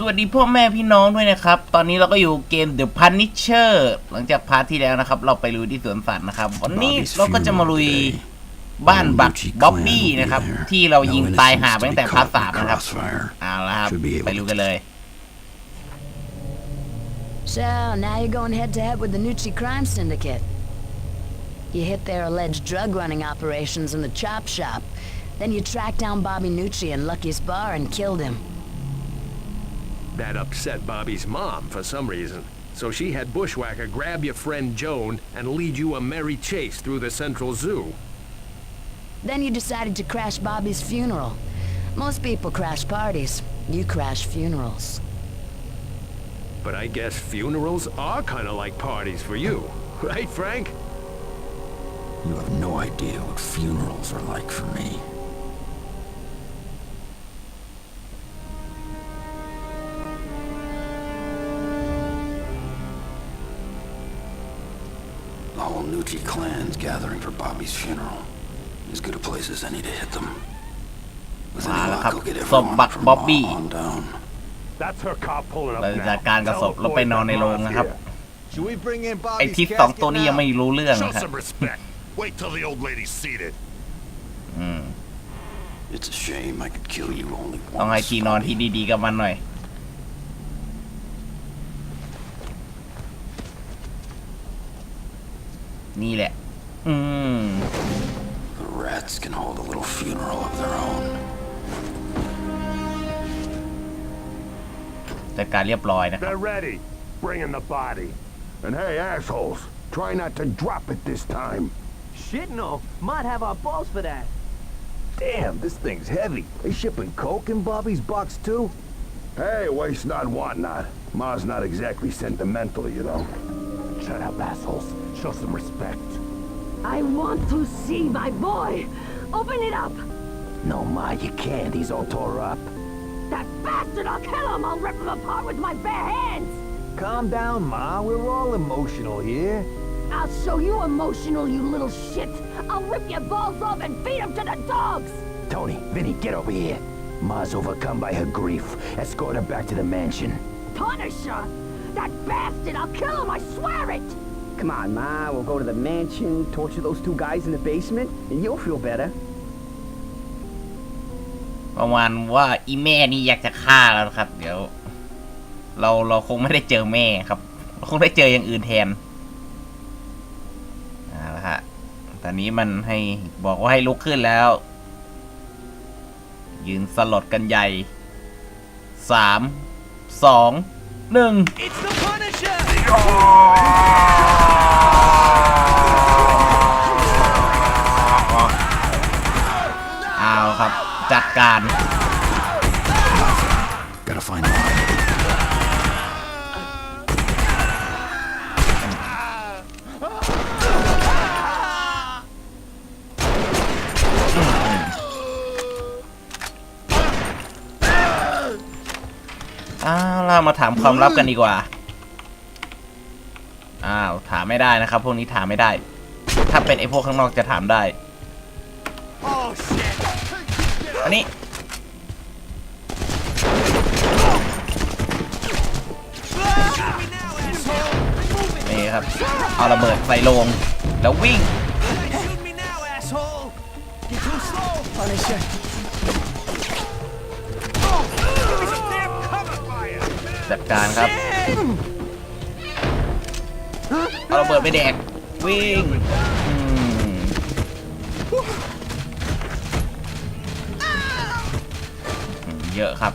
สวัสดีพ่อแม่พี่น้องด้วยนะครับ ตอนนี้เราก็อยู่เกม The Punisher หลังจากพาร์ทที่แล้วนะครับ เราไปลุยที่สวนสัตว์นะครับ วันนี้เราก็จะมาลุยบ้านบักบ๊อบบี้นะครับ ที่เรายิงตายหาไปตั้งแต่พาร์ทสามนะครับเอาละครับ ไปลุยกันเลย So now you're going head to head with the Nucci crime syndicate. You hit their alleged drug running operations in the chop shop. Then you tracked down Bobby Nucci in Lucky's bar and killed him. That upset Bobby's mom for some reason. So she had Bushwhacker grab your friend Joan and lead you a merry chase through the Central Zoo. Then you decided to crash Bobby's funeral. Most people crash parties. You crash funerals. But I guess funerals are kind of like parties for you. Right, Frank? You have no idea what funerals are like for me. The whole Nucci clan's gathering for Bobby's funeral. As good a place as any to hit them. With any มาแล้ว luck, ครับ I'll get ศพ everyone บัก from บ๊อบบี้ Ma on down. That's her car pulling เราจะจัดการกับศพแล้วไปนอนในโรงนะครับ Should we bring in ไอ Bobby's ทิศสอง casket ตัวนี้ยัง now? ไม่รู้เรื่อง Show นะครับ some respect. Wait till the old lady's seated. It's a shame I could kill you only ต้องให้ once. ที่นอนที่ดีๆกับมันหน่อย นี่แหละ อืม The rats can hold a little funeral of their own. จัดการเรียบร้อยนะครับ They're ready. Bring in the body. And hey, assholes, try not to drop it this time. Shit, no. Might have our balls for that. Damn, this thing's heavy. They shipping coke in Bobby's box too? Hey, waste not, want not. Ma's not exactly sentimental, you know. Shut up, assholes. Show some respect. I want to see my boy. Open it up. No, Ma, you can't. He's all tore up. That bastard, I'll kill him. I'll rip him apart with my bare hands. Calm down, Ma. We're all emotional here. I'll show you emotional, you little shit. I'll rip your balls off and feed them to the dogs. Tony, Vinny, get over here. Ma's overcome by her grief. Escort her back to the mansion. Punisher. That bastard, I'll kill him, I swear it. Come on, Ma. We'll go to the mansion, torture those two guys in the basement, and you'll feel better. ประมาณว่าอีแม่นี่อยากจะฆ่าแล้วนะครับ เดี๋ยว เราเราคงไม่ได้เจอแม่ครับเราคงได้เจออย่างอื่นแทนเอาละฮะตอนนี้มันให้บอกว่าให้ลุกขึ้นแล้ว ยืนสลดกันใหญ่สามสองหนึ่ง It's the Punisher! เอาครับ จัดการ Gotta find Ma. อ้าวเรามาถามความลับกันดีกว่าอ้าวถาม ไม่ได้นะครับ พวกนี้ถามไม่ได้ ถ้าเป็นไอ้พวกข้างนอกจะถามได้ Oh, อันนี้ นี่ครับ เอาระเบิดใส่ลง แล้ววิ่ง จัดการครับ ระเบิดไปแดก วิ่งอืมอืมเยอะครับ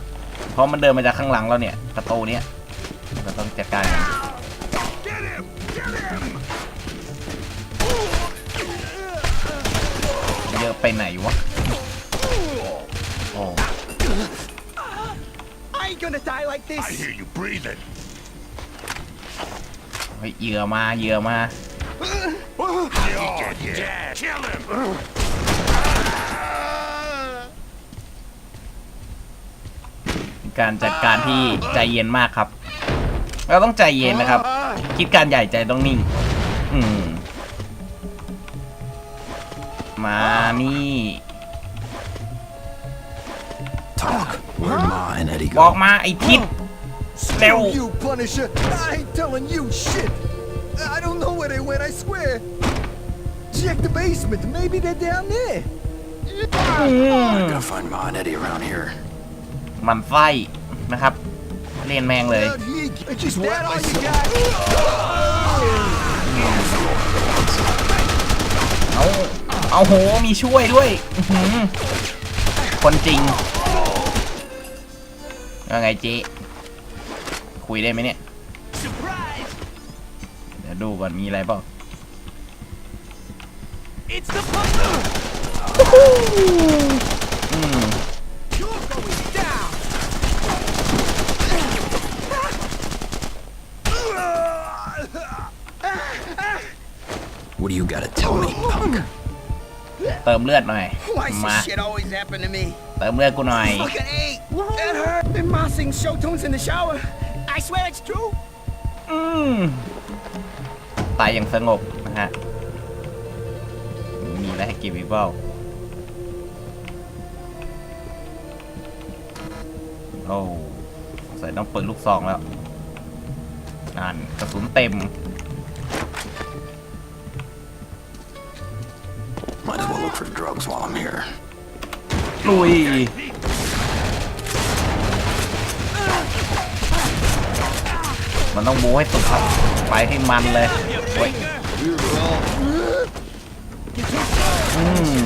เพราะมันเดินมาจากข้างหลังเราเนี่ยประตูเนี้ยเราต้องจัดการมัน Get him! Get him! เยอะไปไหนวะโอ้ I ain't gonna die like I this. hear you breathing. เฮ้ยเหยื่อมาเหยื่อมา Oh, yeah. Kill him! การจัดการที่ใจเย็นมากครับ เราต้องใจเย็นนะครับ คิดการใหญ่ใจต้องนิ่ง อืม มานี่ Talk. Where'd Ma and Eddie บอก go? มาไอ้ทิศ เร็ว Screw you, Punisher! I ain't telling you shit! I don't know where they went, I swear! Check the basement, maybe they're down there! I'm gonna find Ma and Eddie around here. มันไส้นะครับเรียนแมงเลย Out here, just that all you got? เอาเอาโห มีช่วยด้วยอื้อหือคนจริงว่าไงเจ๊ คุยได้ไหมเนี่ย เดี๋ยวดูก่อนมีอะไรเปล่า It's the puzzle! อืม You're going down! What do you gotta tell me, punk? เติมเลือดหน่อย Why does มา this shit always happen to me? เติมเลือดกูหน่อย Fucking eight! That hurt! Been mossing show tunes in the shower. I swear it's true. อืมตายอย่างสงบนะฮะ มีอะไรให้กินอีกเปล่าโอ้ใส่ต้องเปิดลูกซองแล้วนั่นกระสุนเต็ม Might as well look for drugs while I'm here. ลุย มันต้องบูให้สุดครับไปให้มันเลยโอ้ยอืม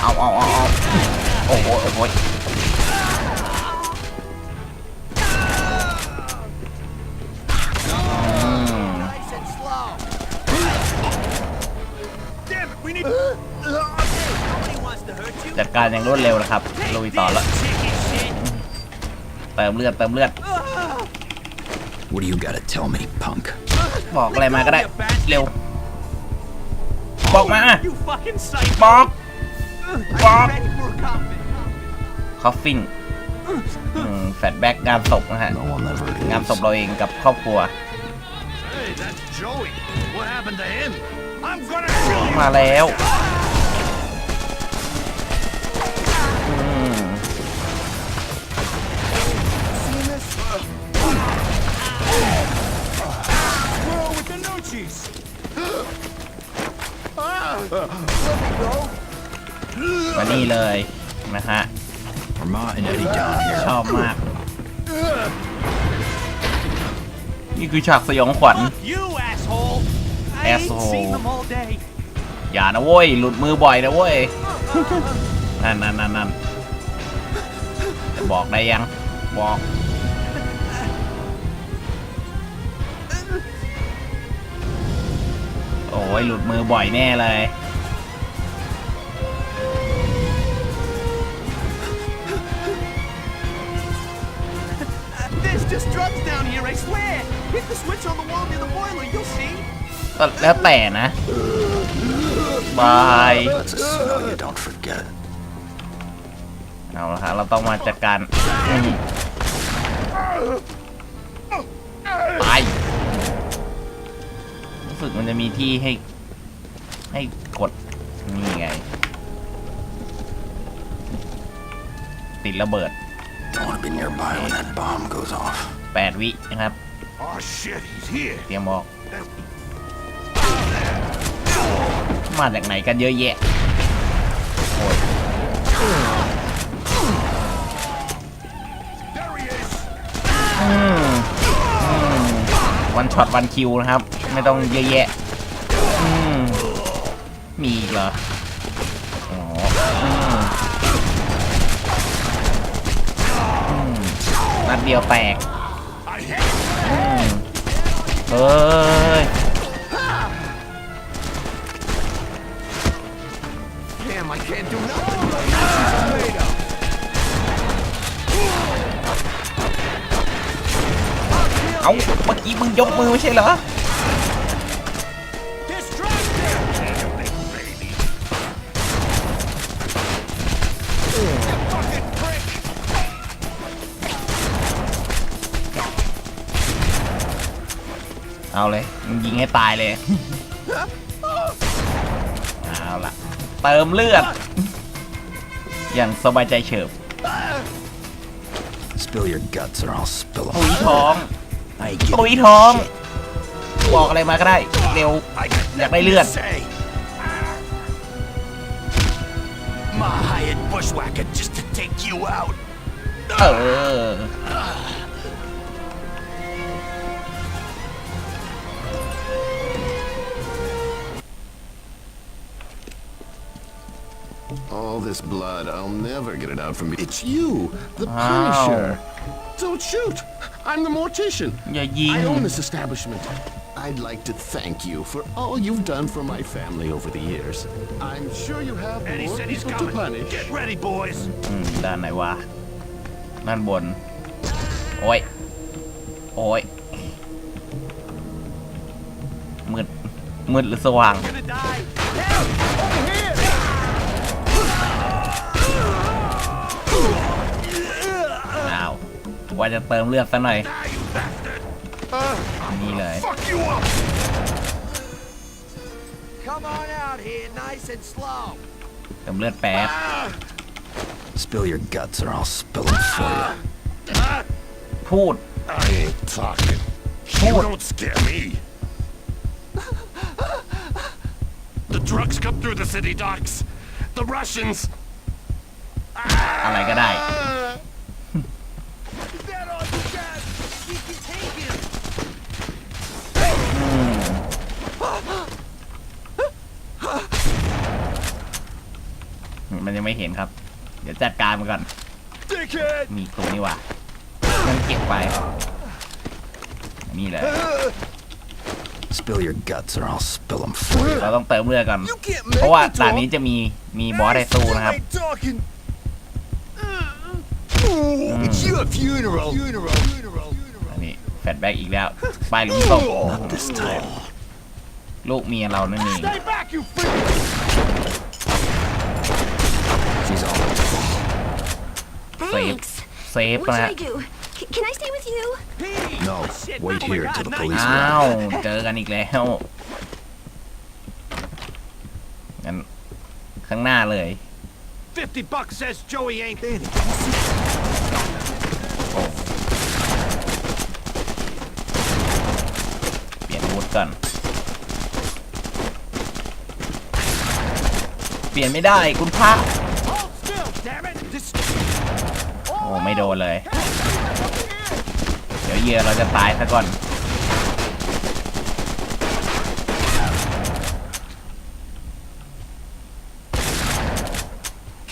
เอาเอาเอาเอาโอ้โหโอ้โห การอย่างรวดเร็วนะครับลุยต่อละ Chicken shit! เติมเลือดเติมเลือด What do you gotta tell me, punk? บอกอะไรมาก็ได้เร็ว บอกมา You fucking psycho! บอกบอก Ready for a coffin? คอฟฟินแฟดแบ็กงานศพนะฮะ No one ever งานศพ is. เราเองกับครอบครัว Hey, that's Joey. What happened to him? I'm gonna kill you! มาแล้ว มานี่เลยนะฮะ Are Ma and Eddie down here? ชอบมาก นี่คือฉากสยองขวัญ Fuck you, asshole! I ain't Asshole. seen them all day. อย่านะเว้ย หลุดมือบ่อยนะเว้ย นั่นนั่นนั่นนั่นจะบอกได้ยัง บอก ยหลุดมือบ่อยแน่เลย There's just drugs down here, I swear! Hit the switch on the wall near the boiler, you'll see! ก็แล้วแต่นะบาย That's a smell you don't forget. เอาละฮะเราต้องมาจัดการอืมตายรู้ สึกมันจะมีที่ให้ ให้กด นี่ไง ติดระเบิด Don't want to be nearby when that bomb goes off. 8วินะครับ Oh shit, he's here! เตรียมบอก มาจากไหนกันเยอะแยะ โอ้ย There he is! อืมอืม วันช็อตวันคิวนะครับ ไม่ต้องเยอะแยะมมีอีกเหรออ๋อมอืมนัดเดียวแตก I hate อืมเฮ้ย เอ้าเมื่อกี้มึงยกมือไม่ใช่เหรอเอาเลยมึงยิงให้ตายเลย เอาละเติมเลือด อย่างสบายใจเฉิบ Spill your guts or I'll spill ตุย them. ท้อง I ain't ตุย giving ท้อง บอกอะไรมาก็ได้ เร็ว อยากได้เลือด Say. Ma hired Bushwhacker just to take you out. เออ All this blood, I'll never get it out from me. It's you, the Wow. Punisher. Don't shoot. I'm the mortician. อย่ายิง I own this establishment. I'd like to thank you for all you've done for my family over the years. I'm sure you have And he more said he's people to coming. punish. Get ready, boys. อืมด้านไหนวะ ด้านบน โอ้ย โอ้ย มืด มืดหรือสว่าง Gonna die. อ้ ว่าจะเติมเลือดซะหน่อย Die, you bastard. นี่เลย Fuck you up. Come on out here, nice and slow. เติมเลือดแป๊บ Spill your guts or I'll spill them for you. พูด I ain't talking. You don't scare me. The drugs come through the city docks. The Russians. อะไรก็ได้ Is that all you got? We can take him. มันยังไม่เห็นครับ เดี๋ยวจัดการมันก่อน Dickhead. มีตัวนี่ว่ะมันเก็บไปนี่เลย Spill your guts or I'll spill them for you. เราต้องเติมเลือดก่อน You can't เพ make ราะว่า me ด่าน talk. นี้จะมีมีบอสให้สู้นะครับ Ain't talking. It's your funeral. Funeral. Funeral. อันนี้แฟลชแบ็กอีกแล้วปลายหลุมศพ Not this time. ลูกเมียเรานั่นเอง Stay back, you freak. เซฟ เซฟ What นะ should ฮะ I do? C- can I stay with you? No, Shit. wait Oh my here God, till the nice. police อ้า arrive. ว เจอกันอีกแล้ว งั้น ข้างหน้าเลย 50 bucks says Joey ain't in. เปลี่ยนอาวุธก่อน เปลี่ยนไม่ได้คุณพระ อ้ไม่โดนเลย เดี๋ยวเหยื่อเราจะตายซะก่อน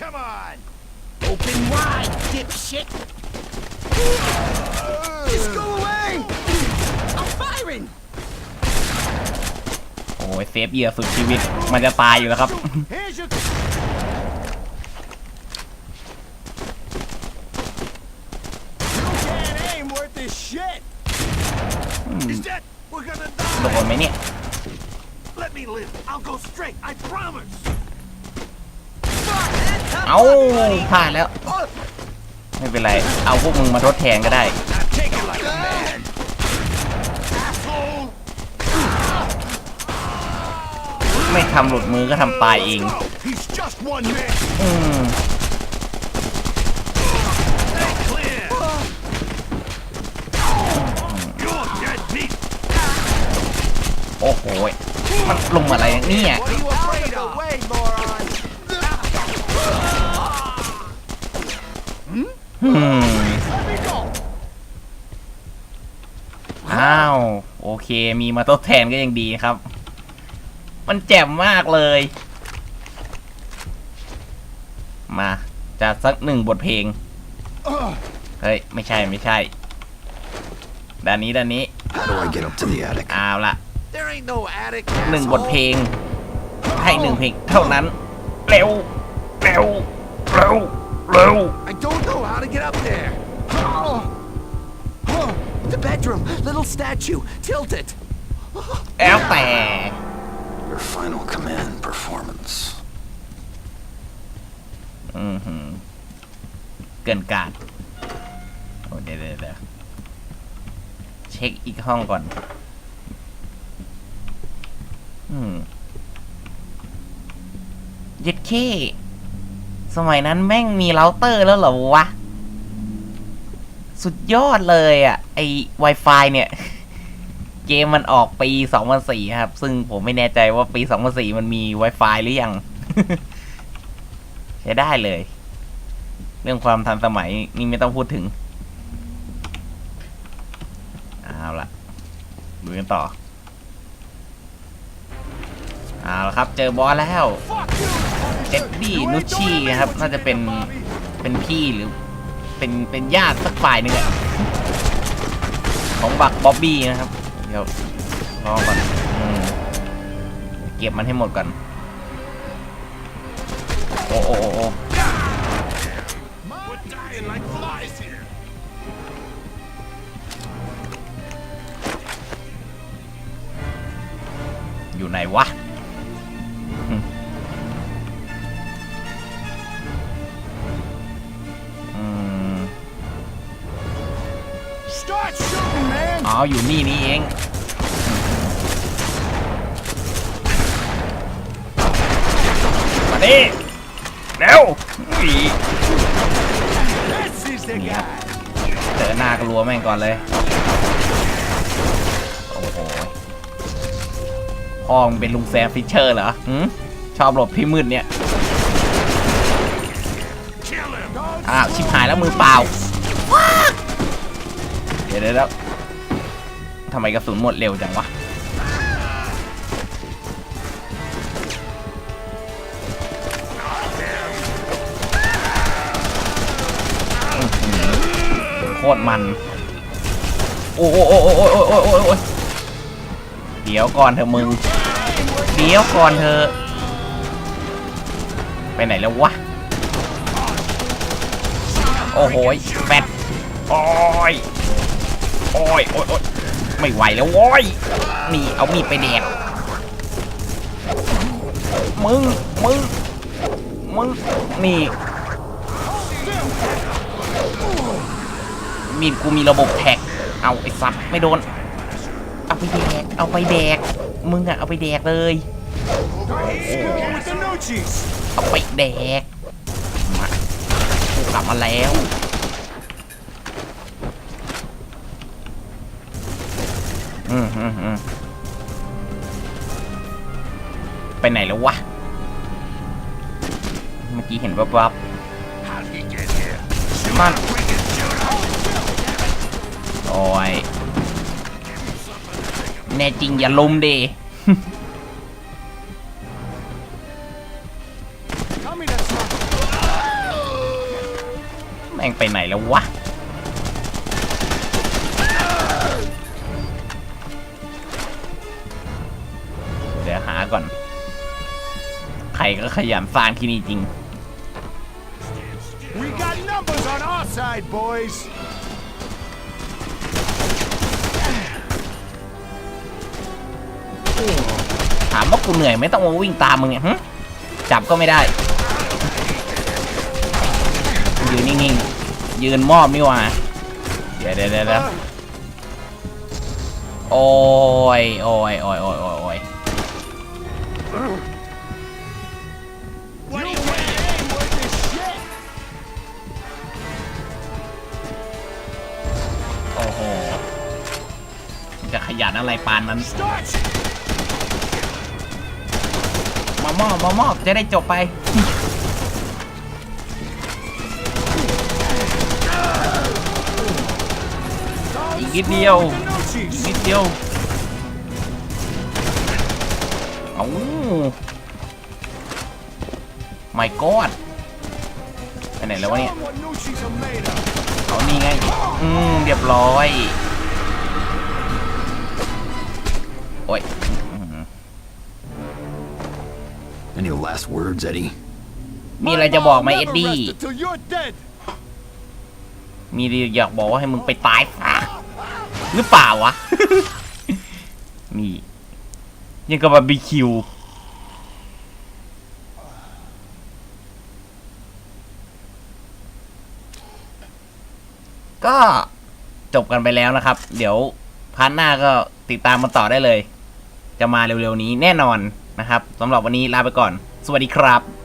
Come on! Open wide, dipshit! Just go away. I'm firing! โอ้ยเซฟเหยื่อสุดชีวิต มันจะตายอยู่แล้วครับ Here's your... You can't aim worth this shit. Is that... We're gonna โด die! นไหมเนี่ย Let me live. I'll go straight. I promise. เอาพลาดแล้ว ไม่เป็นไร เอาพวกมึงมาทดแทนก็ได้ ไม่ทำหลุดมือก็ทำตายเองอืมโอ้โห มันลงมาอะไรเนี่ย อืม Let me go. อ้าว โอเค มีมาทดแทนก็ยังดีครับ มันแจ่มมากเลย มาจะสักหนึ่งบทเพลง เฮ้ย ไม่ใช่ไม่ใช่ด้านนี้ด้านนี้ How do I get up to the attic? เอาละ There ain't no attic. หนึ่งบท asshole. เพลง ให้หนึ่งเพลงเท่านั้น เร็ว เร็ว เร็ว Lou? I don't know how to get up there. Oh. Oh. The bedroom. Little statue. Tilt it. Out. Your final command performance. Mm-hmm. Good God. โอ้เดี๋ยวเดี๋ยวเช็คอีกห้องก่อน อืมยึดขี้ สมัยนั้นแม่งมีเราเตอร์แล้วเหรอวะ สุดยอดเลยอะ ไอ Wi-Fi เนี่ย เกมมันออกปี 2004 ครับ ซึ่งผมไม่แน่ใจว่าปี 2004 มันมี Wi-Fi หรือยัง ใช้ได้เลย เรื่องความทันสมัยนี่ไม่ต้องพูดถึง เอาละดูกันต่อ เอาละครับเจอบอสแล้วเอ็ดดี้นุชชี่นะครับน่าจะเป็นเป็นพี่หรือเป็นเป็นญาติสักฝ่ายหนึ่งอะของบักบ๊อบบี้นะครับ เดี๋ยวรอก่อนเก็บมันให้หมดก่อนโอ้โอ้โอ้อยู่ไหนวะ อ๋ออยู่นี่นี่เอง มาดิเร็วอี This is the guy! เจอหน้ากรัวแม่งก่อนเลย โอ้โหพ่อมึงเป็นลุงแซมฟิชเชอร์เหรอหืชอบหลบที่มืดเนี่ย อ้าว ชิบหายแล้วมือเปล่า เดี๋ยวเดี๋ยวเดี๋ยว ทำไมกระสุนหมดเร็วจังวะ โคตรมัน โอ้โอ้โอ้โอ้โอ้โอ้โอ้โอ้เดี๋ยวก่อนเธอมึง เดี๋ยวก่อนเธอ ไปไหนแล้ววะ โอ้โหแฟดโอ้ย โอ้ยโอ้ย ไม่ไหวแล้วโว้ยนี่เอามีดไปแดกมึงมึงมึงนี่มีดกูมีระบบแท็ก เอาไอ้สัตว์ไม่โดน เอาไปแดก เอาไปแดก มึงอะเอาไปแดกเลย เอาไปแดก มากลับมาแล้ว อืมอืมอืมไปไหนแล้ววะ เมื่อกี้เห็นวับวับ How did he get here? ๆมันโอ้ยแน่จริงอย่าลุมดิ Tell me that's not แม่งไปไหนแล้ววะ รก็ขยันสร้างที่นี่จริง We got numbers on our side, boys! ถามว่ากูเหนื่อยไหม่ต้องมาวิ่งตามมึงเนี่ยหึจับก็ไม่ได้ ยืนนิ่งๆ ยืนมอบนี่หว่าเดี๋ยวเดี๋ยวเดี๋ยวเดี๋ยวโอ้ยโอ้ยโอ้ยโอ้ยโอ้ย ยันอะไรปานนั้น Start! มามอบมามอบจะได้จบไปอีกนิดเดียว With the Nucci's! นิดเดียวเอาไม่กอดไปไหนแล้ววะเนี่ย Show 'em what Nucci's are made of! เอานี่ไง อืม เรียบร้อย โอ้ย Any last words, Eddie? มีอะไรจะบอกไหม My เอ็ mom ด never ดี้ rested till you're dead! มีดีอยากบอกว่าให้มึงไปตายซะหรือเปล่าวะ นี่ ยังกับบาร์บีคิว ก็จบกันไปแล้วนะครับ เดี๋ยวพาร์ทหน้าก็ติดตามมันต่อได้เลย จะมาเร็วๆนี้แน่นอนนะครับสำหรับวันนี้ลาไปก่อน สวัสดีครับ